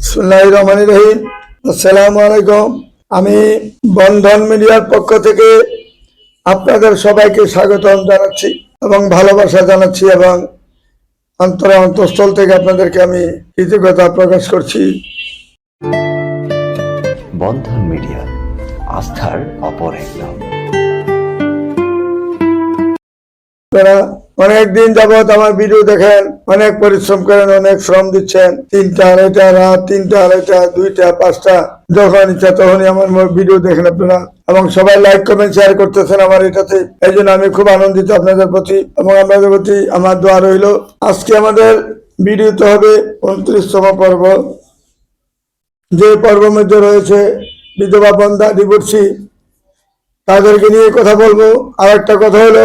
বিসমুল্লাহ রহমান রহিম আসসালামু আলাইকুম আমি বন্ধন মিডিয়ার পক্ষ থেকে আপনাদের সবাইকে স্বাগতম জানাচ্ছি এবং ভালোবাসা জানাচ্ছি এবং অন্তর অন্তঃস্থল থেকে আপনাদেরকে আমি কৃতজ্ঞতা প্রকাশ করছি। বন্ধন মিডিয়া আস্থার অপর এক নাম। আপনারা অনেক দিন যাবত আমার ভিডিও দেখেন, অনেক পরিশ্রম করেন, অনেক শ্রম দিচ্ছেন। তিনটা, আড়াইটা, রাত তিনটা, আড়াইটা, দুইটা, পাঁচটা, যখন ইচ্ছা তখনই আমার ভিডিও দেখেন আপনারা। এবং সবাই লাইক কমেন্ট শেয়ার করতেছেন আমার এটাতে। এই জন্য আমি খুব আনন্দিত আপনাদের প্রতি এবং আপনাদের প্রতি আমার দোয়া রইল। আজকে আমাদের ভিডিওতে হবে উনত্রিশতম পর্ব। যে পর্বের মধ্যে রয়েছে বিধবা বন্ধা ডিভোর্সি তাদেরকে নিয়ে কথা বলব। আর একটা কথা হলো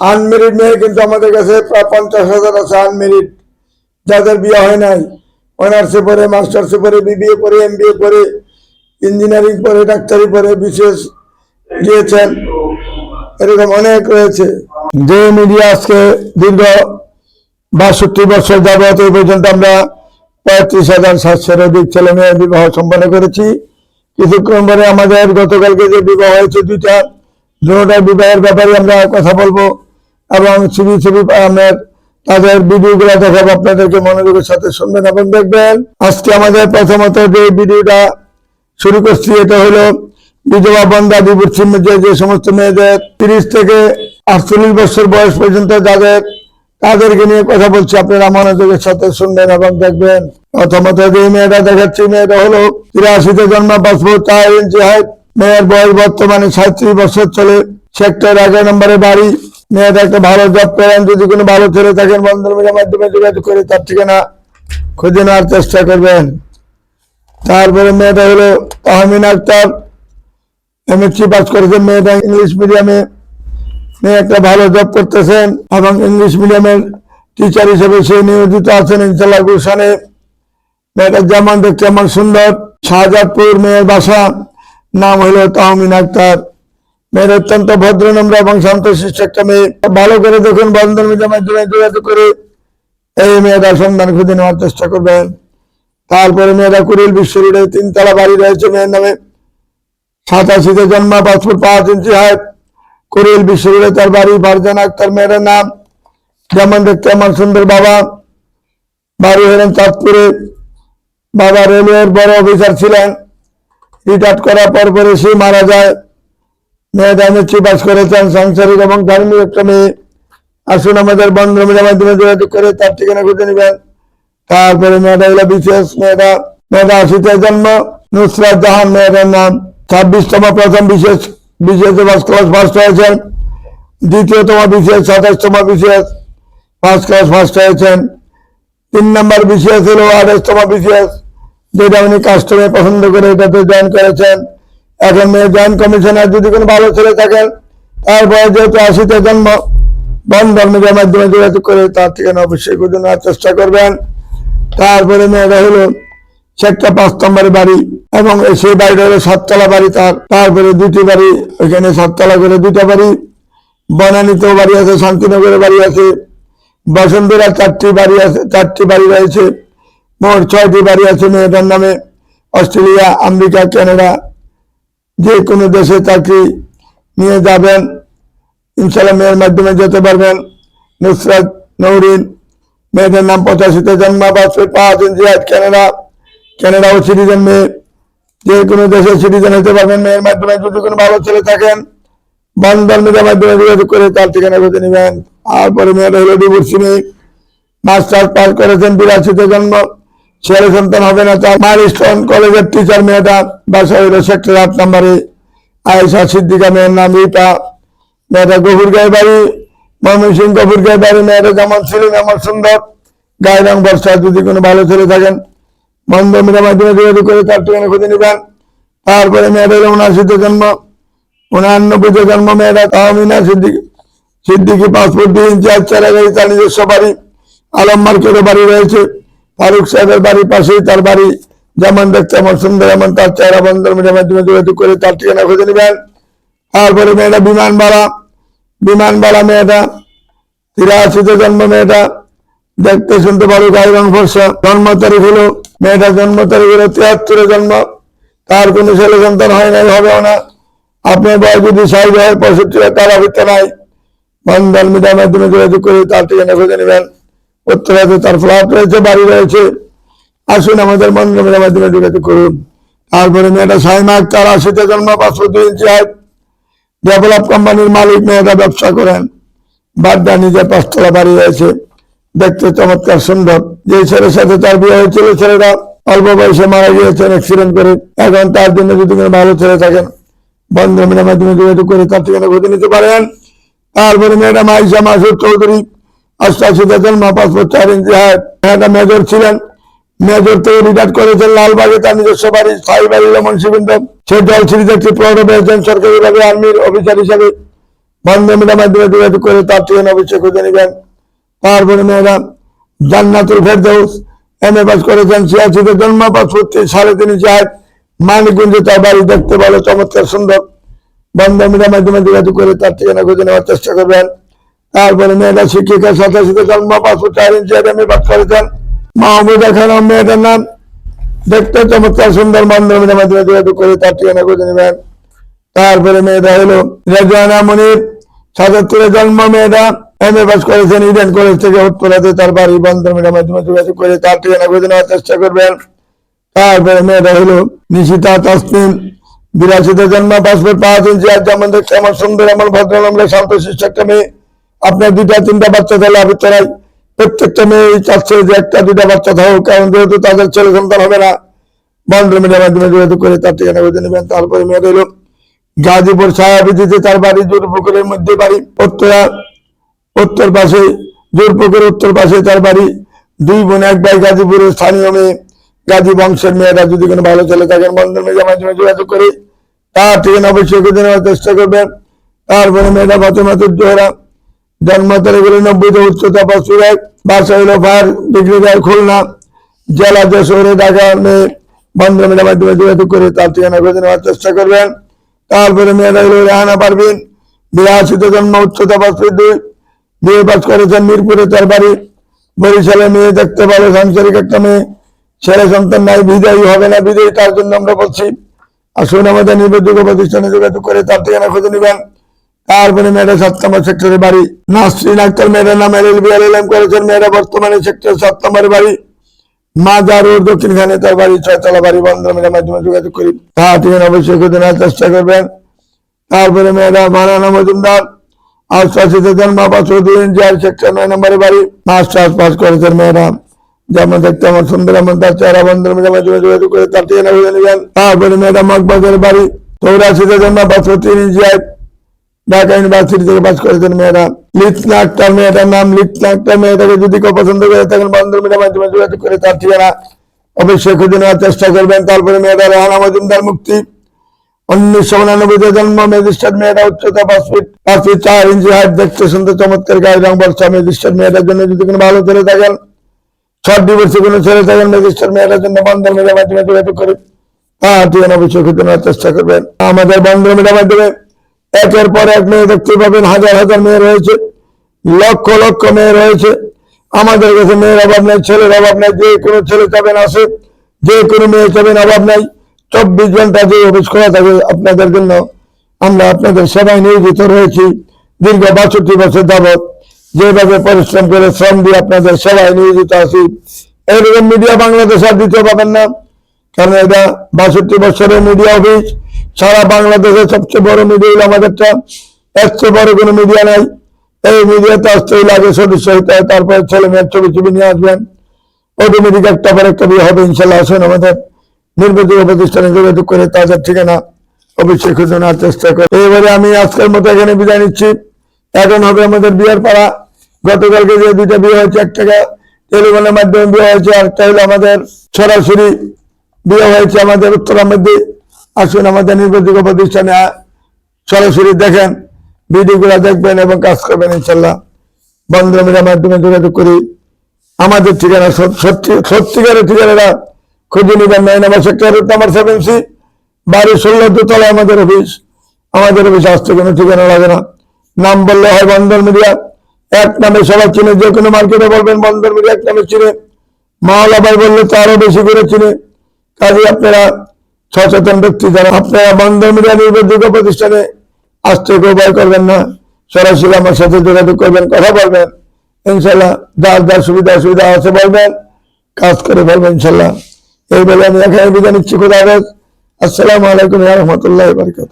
আনমেরিড মেয়ে কিন্তু আমাদের কাছে প্রায় পঞ্চাশ হাজার আছে আনমেরিড যাদের বিয়ে হয় নাই অনার্সে পড়ে মাস্টার্সে পড়ে বিবিএ পড়ে এম পড়ে ইঞ্জিনিয়ারিং পড়ে, ডাক্তারি পড়ে বিশেষ গিয়েছেন এরকম অনেক রয়েছে। যে মিডিয়া আজকে দীর্ঘ বাষট্টি বছর যাবত এই পর্যন্ত আমরা পঁয়ত্রিশ হাজার সাতশোর অধিক ছেলে মেয়ে বিবাহ সম্পন্ন করেছি। কিছুক্ষণ পরে আমাদের গতকালকে যে বিবাহ হয়েছে, দুইটা দুটার বিবাহের ব্যাপারে আমরা কথা বলব। এবং ছবি ছবি, আমরা তাদের ভিডিওগুলো দেখাবো আপনাদেরকে মনোযোগের সাথে শুনবেন এবং দেখবেন। আজকে আমাদের প্রথমত যে ভিডিওটা শুরু করছি, এটা হলো বিধবা বন্ধা ডিভোর্সি যে যে সমস্ত মেয়েদের তিরিশ থেকে আটচল্লিশ বছর বয়স পর্যন্ত যাদের, তাদেরকে নিয়ে কথা বলছি, আপনারা মনোযোগের সাথে শুনবেন এবং দেখবেন। প্রথমত যে মেয়েটা দেখাচ্ছি, মেয়েটা হলো তিরাশিতে জন্ম পাসপোর্ট চার ইঞ্চি মেয়ের বয়স বর্তমানে সাঁত্রিশ বছর চলে। সেক্টর এগারো নম্বরে বাড়ি। মেয়েটা একটা ভালো জব পেলেন যদি কোনো ভালো ছেলে থাকেন, বন্ধুর মাধ্যমে যোগাযোগ করে তার ঠিকানা খুঁজে নেওয়ার চেষ্টা করবেন। তারপরে মেয়েটা হলো তাহমিন আক্তার এমএসসি পাস করেছেন, মেয়েটা ইংলিশ মিডিয়ামে মেয়ে একটা ভালো জব করতেছেন এবং ইংলিশ মিডিয়ামের টিচার হিসেবে সে নিয়োজিত আছেন ইনশাল্লাহ গুলশানে। মেয়েটা যেমন দেখতে যেমন সুন্দর, শাহজাদপুর মেয়ের বাসা, নাম হলো তাহমিন আক্তার। মেয়ের অত্যন্ত ভদ্র, নম্র এবং শান্তশিষ্ট একটা মেয়ে। ভালো করে দেখুন, বন্ধন মিডিয়ার মাধ্যমে যোগাযোগ করে এই মেয়েটার সন্ধান খুঁজে নেওয়ার চেষ্টা করবেন। তারপরে মেয়েরা কুড়িল বিশ্ব তিনতলা বাড়ি রয়েছে মেয়ের নামে। সাতাশিতে জন্ম পাসপোর্ট পাঁচ ইঞ্চি হাইট কুড়িল বিশ্ব তার বাড়ি ফারজান আক্তার মেয়ের নাম। যেমন দেখতে আমার সুন্দর বাবা। বাড়ি হলেন চাঁদপুরে। বাবা রেলওয়ের বড় অফিসার ছিলেন। রিটায়ার্ড করার পর পরে সে মারা যায়। মেট্রিক পাস করেছেন, সাংসারিক এবং ধার্মিক একটা মেয়ে। আসুন আমাদের বন্ধ মাধ্যমে যোগাযোগ করে তার ঠিকানা খুঁজে নেবেন। তারপরে মেয়েটা হলো বিশেষ মেয়েটা। মেয়েটা আশিতে জন্ম, নুসরাত জাহান মেয়েটার নাম। ছাব্বিশতম প্রথম বিশেষ বিশেষ ফার্স্ট ক্লাস ফার্স্ট হয়েছেন। দ্বিতীয়তম বিশেষ, সাতাশতম বিশেষ ফার্স্ট ক্লাস ফার্স্ট হয়েছেন। তিন নম্বর বিশেষ হলো আঠাশতম বিশেষ, যেটা উনি কাস্টমে পছন্দ করে এটাতে জয়েন করেছেন। এখন জয়েন্ট কমিশনার যদি কোনো ভালো ছেলে থাকেন, তারপরে যেহেতু আশিতে জন্ম, বন মিডিয়ার মাধ্যমে যোগাযোগ করে তার থেকে অবশ্যই খুঁজে নেওয়ার চেষ্টা করবেন। তারপরে মেয়েরা হলো সেক্টর পাঁচ নম্বরের বাড়ি এবং সেই বাড়িটা হলো সাততলা বাড়ি তার। তারপরে দুটি বাড়ি, ওইখানে সাততলা করে দুটা বাড়ি, বনানীতেও বাড়ি আছে শান্তিনগরে বাড়ি আছে বসন্তরা চারটি বাড়ি আছে, চারটি বাড়ি রয়েছে। মোট ছয়টি বাড়ি আছে মেয়েটার নামে, অস্ট্রেলিয়া, আমেরিকা, কানাডা যে কোনো দেশে চাকরি নিয়ে যাবেন ইনশাল্লাহ মেয়ের মাধ্যমে যেতে পারবেন। নুসরাত নৌরিন, মেয়েদের নাম পঁচাশিতে জন্ম পাসপোর্ট পাওয়া জিহাদ কানাডা কানাডা ও সিটিজেন মেয়ে। যে কোনো দেশের সিটিজেন হতে পারবেন, মেয়ের মাধ্যমে যদি কোনো ভালো ছেলে থাকেন বন্ধন মিডিয়ার মাধ্যমে যোগাযোগ করে তার ঠিকানা খুঁজে নেবেন। তারপরে মেয়েটা হলো ডিভোর্সি মেয়ে মাস্টার পাস করেছেন বিরাশিতে জন্ম। ছেলে সন্তান হবে না, তার মাইলস্টোন কলেজের টিচার মেয়েটা বাসা হইল সেক্টর আট নম্বরে। আয়েশা সিদ্দিকা মেয়ের নাম রিপা মেয়েটা গভুর গায়ে বাড়ি ময়মনসিং গভুর গায়ে বাড়ি। মেয়েটা যেমন ছিলেন এমন সুন্দর। গায়ে রং বর্ষা যদি কোনো ভালো ছেলে থাকেন বন্ধ মিডিয়ার মাধ্যমে যোগাযোগ করে তার ঠিকানা খুঁজে নেবেন। তারপরে মেয়েটা হলো উনআশিতে জন্ম। উনানব্বইতে জন্ম মেয়েটা তাহমিনা সিদ্দিকি সিদ্দিকি পাসপোর্ট দিয়ে ইনচার্জ চারা গাড়ি তার নিজস্ব বাড়ি। আলম মার্কেটে বাড়ি রয়েছে। ফারুক সাহেবের বাড়ির পাশেই তার বাড়ি। যেমন দেখতে এমন সুন্দর এমন তার চেহারা বন্ধের মাধ্যমে যোগাযোগ করে তার ঠিকানা খুঁজে নেবেন। তারপরে মেয়েটা বিমানবালা। বিমানবালা মেয়েটা, তিরাশিতে জন্ম মেয়েটা। দেখতে শুনতে পারো গায়ে রং ফর্সা। জন্ম তারিখ হলো মেয়েটা জন্ম তারিখ হলো তিয়াত্তরে জন্ম। তার কোনো ছেলে সন্তান হয় নাই, হবেও না। আপনার বয়স যদি ষাট হয় পঁয়ষট্টি হয় তার আবৃত্ত নাই। বন্ধন মিডিয়ার মাধ্যমে যোগাযোগ করে তার ঠিকানা খুঁজে নেবেন। উত্তরাতে তার ফ্ল্যাট রয়েছে, বাড়ি রয়েছে। আসুন আমাদের মিডিয়ার মাধ্যমে যোগাযোগ করুন। তারপরে মেয়েটা সাইমা তার আশিতে জন্ম পাঁচশো দুই ইঞ্চি হাইট। ডেভেলপ কোম্পানির মালিক, মেয়েটা ব্যবসা করেন। বাড্ডা নিজের পাঁচতলা বাড়ি রয়েছে। দেখতে চমৎকার সুন্দর। যে ছেলের সাথে তার বিয়ে হয়েছিল ছেলেরা অল্প বয়সে মারা গিয়েছেন অ্যাক্সিডেন্ট করে। এখন তার জন্য যদি কোনো ভালো ছেলে থাকেন, বন্ধু মিলের মাধ্যমে যোগাযোগ করে তার ঠিকানা খুঁজে নিতে পারেন। তারপরে মেয়েটা মাইশা মাসুর চৌধুরী। পাসপোর্ট চার ইঞ্চি হাট মেয়েটা মেজর ছিলেন। মেজর থেকে রিটায়ার করেছেন লালবাগে, তার নিজস্ব বাড়ি স্থায়ী বাড়ি মুন্সিবৃন্দ সে জলছিরিতে একটি প্রৌঢ় পেয়েছেন সরকারি ভাবে আর্মির অফিসার হিসাবে। বন্ধু মিলের মাধ্যমে যোগাযোগ করে তার ঠিকানা অবশ্যই খুঁজে নেবেন। তারপরে মেয়েরা Jannatul Ferdous M A pass করেছেন ছিয়াশিতে জন্ম পাসপোর্টটি সাড়ে তিন চার মানিকগঞ্জে তার বাড়ি দেখতে ভালো, চমৎকার, সুন্দর। বন্ধ মিডিয়ার মাধ্যমে যোগাযোগ করে তার ঠিকানা খুঁজে নেওয়ার চেষ্টা করবেন। তারপরে মেয়েরা শিক্ষিকা সাতাশিতে জন্ম পাসপোর্ট চার ইঞ্চি এ পাস করেছেন মাহমুদা খানম মেয়েটার নাম। দেখতে চমৎকার, সুন্দর বন্ধ মাধ্যমে যোগাযোগ করে তার ঠিকানা খুঁজে নেবেন। তারপরে মেয়েটা হলো রেজানা মনির। সাতাত্তরে জন্ম মেয়েটা। এম এ পাস করেছেন ইডেন কলেজ থেকে উত্তরাতে। তার বাড়ি বন্ধনের মাধ্যমে যোগাযোগ করে তার ঠিকানা খুঁজে নেওয়ার চেষ্টা করবেন। তারপরে মেয়েটা হলো নিশিতা তাসনিম। বিরাশিতে জন্ম পাসপোর্ট পাঁচ ইঞ্চি। আর যেমন দেখতে আমার সুন্দর, আমার ভদ্রনম্র শান্ত শিষ্ট একটা মেয়ে আপনার দুইটা তিনটা বাচ্চা তাহলে আবিত্তরাই প্রত্যেকটা মেয়ে চাচ্ছে যে একটা দুইটা বাচ্চা থাকুক, কারণ যেহেতু তাদের ছেলে সন্তান হবে না বন্ধ মিডিয়ার মাধ্যমে যোগাযোগ করে তার ঠিকানা খুঁজে নেবেন। তারপরে মেয়েটা হলো গাজীপুর ছায়াবিধিতে তার বাড়ি জোর পুকুরের মধ্যে বাড়ি, উত্তরা, উত্তর পাশে, জোরপুকুর উত্তর পাশে তার বাড়ি। দুই বোন এক ভাই গাজীপুরের স্থানীয় মেয়ে, গাজী বংশের মেয়েরা যদি কোনো ভালো ছেলে থাকেন বন্ধন মেয়েদের মাধ্যমে যোগাযোগ করে তার ঠিকানা অবশ্যই চেষ্টা করবেন। তারপরে মেয়েরা ফাতেমাতুর জোহরা জন্ম তারিখ হলো নব্বইতে উচ্চতা এক বাসা হলো ফায়ার ডিগ্রি দেয় খুলনা। জেলা যশোরে ঢাকা মেয়ে বন্ধন মেয়েদের মাধ্যমে যোগাযোগ করে তার ঠিকানা খুঁজে নেওয়ার চেষ্টা করবেন। তারপরে মেয়েরা হলো রেহানা পারবিন বিরাশিতে জন্ম উচ্চতা পাঁচশো দুই। বিয়ে পাস করেছেন মিরপুরে তার বাড়ি। বরিশালে মেয়ে দেখতে পারে সাংসারিক একটা মেয়ে। ছেলে সন্তান নাই, বিদায়ী হবে না, বিদায়ী তার জন্য আমরা বলছি। আসুন আমাদের নির্ভরযোগ্য প্রতিষ্ঠানে যোগাযোগ করে তার ঠিকানা খুঁজে নেবেন। তারপরে মেয়েরা সাত নম্বর সেক্টরে বাড়ি। নাসরিন আক্তার মেয়েরা নাম এল এল বি এল এম করেছেন। মেয়েরা বর্তমানে সেক্টর সাত বাড়ি। মাজার রোড দক্ষিণখানে তার বাড়ি, ছয়তলা বাড়ি বন্ধ মেয়ের মাধ্যমে যোগাযোগ করি। তার ঠিকানা অবশ্যই খুঁজে চেষ্টা করবেন। তারপরে মেয়েরা মারানা মজুমদার। আর সেকশন নয় নম্বরে বাড়ি। করেছেন যেমন দেখতে আমার সুন্দর যোগাযোগ তারপরে মেয়েরা মগবাজার বাড়ি। চৌরাশিতে জন্ম বছর তিন ইঞ্চি আর ঢাকা ইউনিভার্সিটি থেকে পাস করেছেন মেয়েরা। লিপনা আক্তার মেয়েটার নাম লিপনা আক্তার মেয়েটাকে যদি কেউ পছন্দ করে থাকেন যোগাযোগ করে তার ঠিকানা অবশ্যই খুঁজে নেওয়ার চেষ্টা করবেন। তারপরে মেয়েরা রেহানা মজুমদার মুক্তি। উনিশশো উনানব্বইতে জন্ম, ম্যাজিস্ট্রেট উচ্চতা পাঁচ ফিট পাঁচ ফিট চার ইঞ্চি হাইট দেখতে শুনতে চমৎকার গায়ে রং বর্ষা। ম্যাজিস্ট্রেট মেয়েটার জন্য যদি কোনো ভালো ছেলে থাকেন শর্ট ডিভোর্সে কোনো ছেলে থাকেন, ম্যাজিস্ট্রেট মেয়েটার জন্য বন্ধন মেয়েদের মাধ্যমে যোগাযোগ করে তার ঠিকানা অবশ্যই খুঁজে নেওয়ার চেষ্টা করবেন। আমাদের বন্ধন মেয়েদের মাধ্যমে একের পর এক মেয়ে দেখতে পাবেন, হাজার হাজার মেয়ে রয়েছে, লক্ষ লক্ষ মেয়ে রয়েছে। আমাদের কাছে মেয়ের অভাব নেই, ছেলের অভাব নেই, যে কোনো ছেলে চাবেন আসে, যে কোনো মেয়ে চাবেন অভাব নাই। চব্বিশ ঘণ্টা যে অফিস খোলা থাকে আপনাদের জন্য, আমরা আপনাদের সেবায় নিয়োজিত রয়েছি। দীর্ঘ বাষট্টি বছর যাবৎ যেভাবে পরিশ্রম করে শ্রম দিয়ে আপনাদের সেবায় নিয়োজিত আছি। এইরকম মিডিয়া বাংলাদেশ আর দিতে পাবেন না, কারণ এটা বাষট্টি বছরের মিডিয়া অফিস সারা বাংলাদেশের সবচেয়ে বড় মিডিয়া হলো আমাদেরটা এর চেয়ে বড় কোনো মিডিয়া নাই। এই মিডিয়াতে আসতে হলে আগে সদস্য হতে হয়, তারপরে ছেলে মেয়ের ছবি ছবি নিয়ে আসবেন। অটোমেটিক একটা পর একটা বিয়ে হবে ইনশাল্লাহ আসুন আমাদের নির্বাচিত প্রতিষ্ঠানে যোগাযোগ করে তাদের ঠিকানা অবশ্যই খুঁজে নেওয়ার চেষ্টা করে এবারে আমি আজকের মতো এখানে বিদায় নিচ্ছি। এখন হবে আমাদের বিয়ের পাড়া গতকালকে যে দুইটা বিয়ে হয়েছে, একটা টেলিফোনের মাধ্যমে বিয়ে হয়েছে, আর একটা হলো আমাদের সরাসরি বিয়ে হয়েছে আমাদের উত্তরার মধ্যে আসুন আমাদের নির্বাচিত প্রতিষ্ঠানে সরাসরি দেখেন, ভিডিওগুলো দেখবেন এবং কাজ করবেন, ইনশাল্লাহ। বন্ধুরা মাধ্যমে যোগাযোগ করি। আমাদের ঠিকানা সত- সত্যি সত্যিকারের ঠিকানাটা খুঁজে নিবেন নয় number sector number seven C বাড়ি ষোলো দোতলা আমাদের অফিস। আমাদের অফিস আসতে কোনো ঠিকানা লাগে না। নাম বললে হয় বন্দর মিডিয়া। এক নামে সবাই চিনে, যে কোনো মার্কেটে বলবেন বন্দর মিডিয়া, এক নামে চিনে। মাওলা ভাই বললে তো আরও বেশি করে চিনে। কাজে আপনারা সচেতন ব্যক্তি যারা আপনারা বন্ধন মিডিয়া নির্ভরযোগ্য প্রতিষ্ঠানে আসতে কেউ করবেন না। সরাসরি আমার সাথে যোগাযোগ করবেন, কথা বলবেন। ইনশাল্লাহ যার যার সুবিধা অসুবিধা আছে বলবেন, কাজ করে বলবেন ইনশাল্লাহ এই বলে আমি এখানে বিদায় নিচ্ছি, খুদা আসসালামু আলাইকুম রহমতুল্লাহ বারকাত